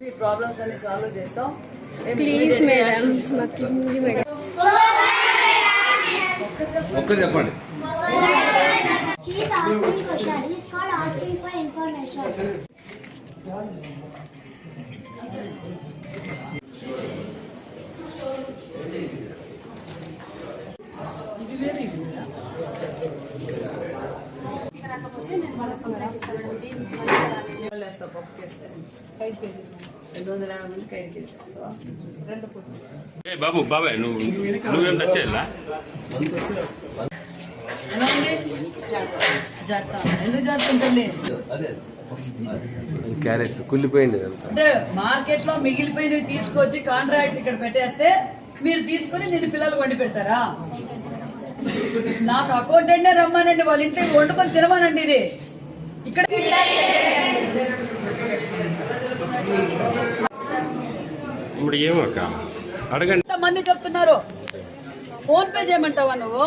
ఈ ప్రాబ్లమ్స్ అన్ని సాల్వ్ చేస్తాం ప్లీజ్ మేడం మాకింది చెప్పండి He is asking questions. He is not asking for information. ఇది వేరే ఇది బాబు బాబాయ్ నువ్వు నువ్వేం ఎలా ఉంది జాగ్రత్త. ఎందుకు జరుగుతుంటుంది క్యారెట్ కుళ్ళిపోయింది అంతా. అంటే మార్కెట్లో మిగిలిపోయినవి తీసుకొచ్చి కాంట్రాక్ట్ ఇక్కడ పెట్టేస్తే మీరు తీసుకుని నేను పిల్లలు వండి పెడతారా? నాకు అకౌంటెంట్ రమ్మానండి వాళ్ళ ఇంట్లో వండుకొని తినమానండి ఇది. ఇక్కడ ఇప్పుడు ఏమక్క అడగండి. మంది చెప్తున్నారు? ఫోన్ పే చేయమంటావా నువ్వు?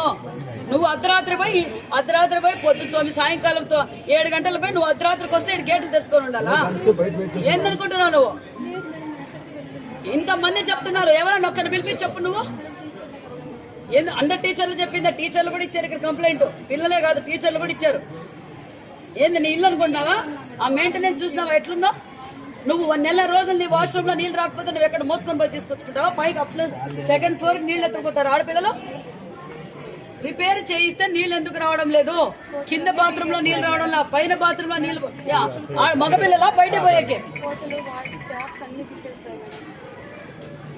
నువ్వు అర్ధరాత్రి పోయి అర్ధరాత్రి పోయి పొద్దు తొమ్మిది సాయంకాలంతో ఏడు గంటల పోయి నువ్వు అర్ధరాత్రికి వస్తే ఇక్కడ గేట్లు తెచ్చుకొని ఉండాలా? ఏందనుకుంటున్నావు నువ్వు? ఇంతమంది చెప్తున్నారు ఎవరైనా ఒక్కరిని పిలిపించి చెప్పు నువ్వు. ఏంది అందరు టీచర్లు చెప్పిందా? టీచర్లు కూడా ఇచ్చారు ఇక్కడ కంప్లైంట్ పిల్లలే కాదు టీచర్లు కూడా ఇచ్చారు. ఏంది నీ ఇల్లు అనుకున్నావా ఆ మెయింటెనెన్స్ చూసినావా? ఎట్లుందో? నువ్వు నెల రోజులు నీ వాష్రూమ్లో నీళ్ళు రాకపోతే నువ్వు ఎక్కడ మోసుకొని పోయి తీసుకొచ్చుకుంటావా? పైకి అప్ సెకండ్ ఫ్లోర్ నీళ్ళు ఎత్తుకుపోతారు ఆడపిల్లలు. రిపేర్ చేయిస్తే నీళ్ళు ఎందుకు రావడం లేదు? కింద బాత్రూమ్లో నీళ్ళు రావడం లా పైన బాత్రూమ్లో నీళ్ళు మగపిల్లలా బయట పోయేకే.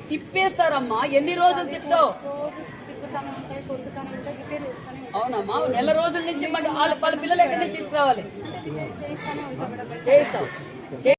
తిప్పేస్తారమ్మా ఎన్ని రోజులు తిప్పుతావు? అవునమ్మా నెల రోజుల నుంచి వాళ్ళ పిల్లలు ఎక్కడి నుంచి తీసుకురావాలి? చేయిస్తాం